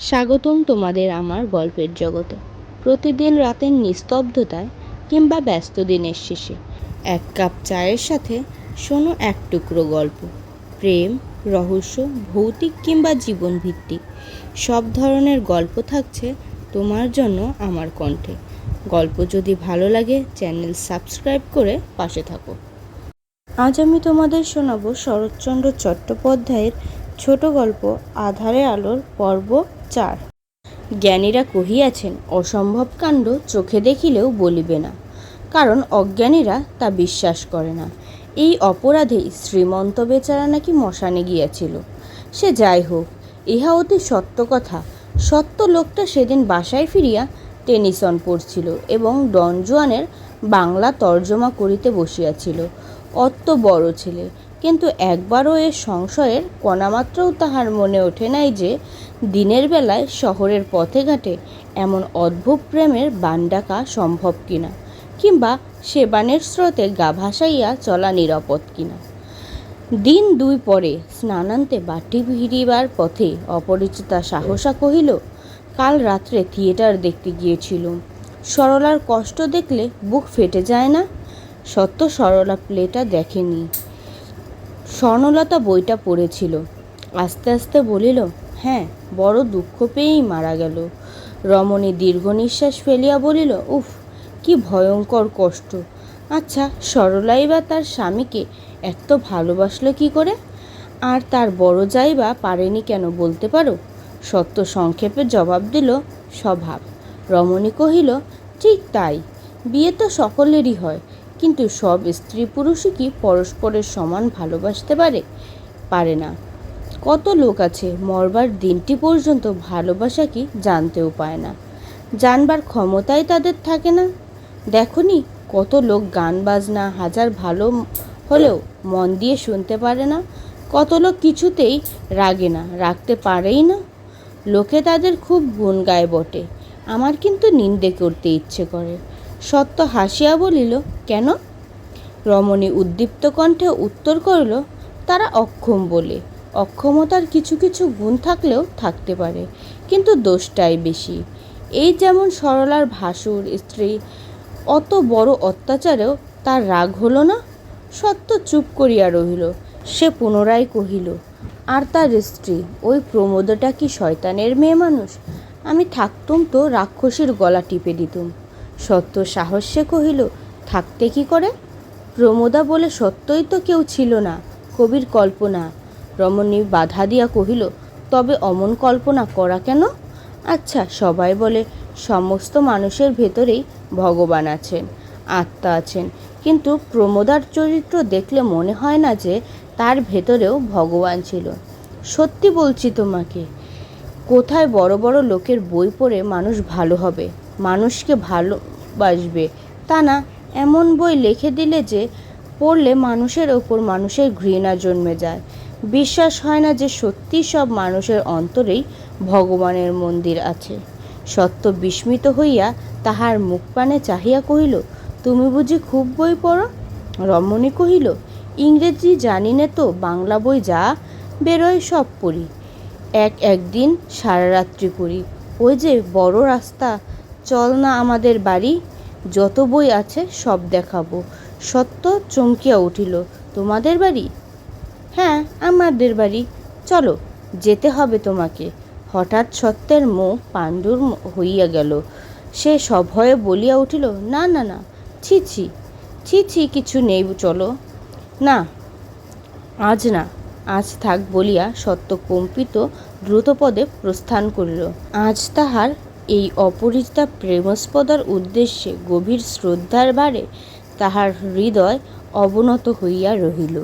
স্বাগতম তোমাদের আমার গল্পের জগতে। প্রতিদিন রাতের নিস্তব্ধতায় কিংবা ব্যস্ত দিনের শেষে এক কাপ চায়ের সাথে শোনো এক টুকরো গল্প। প্রেম, রহস্য, ভৌতিক কিংবা জীবনভিত্তিক, সব ধরনের গল্প থাকছে তোমার জন্য আমার কণ্ঠে। গল্প যদি ভালো লাগে, চ্যানেল সাবস্ক্রাইব করে পাশে থাকো। আজ আমি তোমাদের শোনাবো শরৎচন্দ্র চট্টোপাধ্যায়ের ছোট গল্প, আধারে আলোর পর্ব চার। জ্ঞানীরা কহিয়াছেন, অসম্ভব কাণ্ড চোখে দেখিলেও বলিবে না, কারণ অজ্ঞানীরা তা বিশ্বাস করে না। এই অপরাধেই শ্রীমন্ত বেচারা নাকি মশানে গিয়াছিল। সে যাই হোক, ইহা অতি সত্য কথা। সত্য লোকটা সেদিন বাসায় ফিরিয়া টেনিসন পড়ছিল এবং ডন জুয়ানের বাংলা তর্জমা করিতে বসিয়াছিল। অত বড় ছেলে কিন্তু একবারও এর সংশয়ের কণামাত্রও তাহার মনে ওঠে নাই যে দিনের বেলায় শহরের পথে ঘাটে এমন অদ্ভুত প্রেমের বান ডাকা সম্ভব কিনা কিংবা সে বানের স্রোতে গা ভাসাইয়া চলা নিরাপদ কিনা। দিন দুই পরে স্নানান্তে বাটি ফিরিবার পথে অপরিচিতা সাহসা কহিল, কাল রাত্রে থিয়েটার দেখতে গিয়েছিলুম। সরলার কষ্ট দেখলে বুক ফেটে যায় না? সত্য সরলা প্লেটা দেখেনি। স্বর্ণলতা বইটা পড়েছিল। আস্তে আস্তে বলিল হ্যাঁ বড় দুঃখ পেয়েই মারা গেল। রমণী দীর্ঘ নিঃশ্বাস ফেলিয়া বলিল, উফ, কি ভয়ঙ্কর কষ্ট। আচ্ছা সরলাই বা তার স্বামীকে এত ভালোবাসলো কি করে? আর তার বড় যাই বা পারেনি কেন বলতে পারো? সত্য সংক্ষেপে জবাব দিল, স্বভাব। রমণী কহিল, ঠিক তাই। বিয়ে তো সকলেরই হয়। কিন্তু সব স্ত্রী পুরুষই কি পরস্পরের সমান ভালোবাসতে পারে? পারে না। কত লোক আছে মরবার দিনটি পর্যন্ত ভালোবাসা কি জানতেও পায় না। জানবার ক্ষমতাই তাদের থাকে না। দেখনি কত লোক গান বাজনা, হাজার ভালো হলেও মন দিয়ে শুনতে পারে না। কত লোক কিছুতেই রাগে না, রাখতে পারেই না। লোকে তাদের খুব গুণ গায় বটে। আমার কিন্তু নিন্দে করতে ইচ্ছে করে। সত্য হাসিয়া বলিল কেন? রমণী উদ্দীপ্ত কণ্ঠে উত্তর করল, তারা অক্ষম বলে। অক্ষমতার কিছু কিছু গুণ থাকলেও থাকতে পারে, কিন্তু দোষটাই বেশি। এই যেমন সরলার ভাসুর স্ত্রী, অত বড় অত্যাচারেও তার রাগ হলো না। সত্য চুপ করিয়া রহিল, সে পুনরায় কহিল, আর তার স্ত্রী, ওই প্রমোদটা কি শয়তানের মেয়ে মানুষ? আমি থাকতুম তো রাক্ষসীর গলা টিপে দিতুম। সত্য সাহস্যে কহিল থাকতে কি করে? প্রমোদা বলে, সত্যই তো কেউ ছিল না, কবির কল্পনা। রমণী বাধা দিয়া কহিল, তবে অমন কল্পনা করা কেন? আচ্ছা সবাই বলে, সমস্ত মানুষের ভেতরেই ভগবান আছেন, আত্মা আছেন। কিন্তু প্রমোদার চরিত্র দেখলে মনে হয় না যে তার ভেতরেও ভগবান ছিল। সত্যি বলছি তোমাকে, কোথায় বড় বড় লোকের বই পড়ে মানুষ ভালো হবে, মানুষকে ভালোবাসবে, তা না। এমন বই লিখে দিলে যে পড়লে মানুষের ওপর মানুষের ঘৃণা জন্মে যায়। বিশ্বাস হয় না যে সত্যি সব মানুষের অন্তরেই ভগবানের মন্দির আছে। সত্য বিস্মিত হইয়া তাহার মুখপানে চাহিয়া কহিল, তুমি বুঝি খুব বই পড়ো? রমণী কহিল, ইংরেজি জানি নে তো, বাংলা বই যা, বেরোয় সব পড়ি। এক একদিন সারা রাত্রি পড়ি। ওই যে বড় রাস্তা, চল না আমাদের বাড়ি যত বই আছে সব দেখাবো। সত্য চমকিয়া উঠিল, তোমাদের বাড়ি? হ্যাঁ আমাদের বাড়ি। চলো, যেতে হবে তোমাকে। হঠাৎ সত্যের মুখ পাণ্ডুর হইয়া গেল। সে সভয়ে বলিয়া উঠিল, না না না, ছি ছি ছি ছি, কিছু নেই, চলো। না, আজ না, আজ থাক বলিয়া সত্য কম্পিত দ্রুতপদে প্রস্থান করিল। আজ তাহার এই অপরিচিতা প্রেমস্পদার উদ্দেশ্যে গভীর শ্রদ্ধার বারে তাহার হৃদয় অবনত হইয়া রহিল।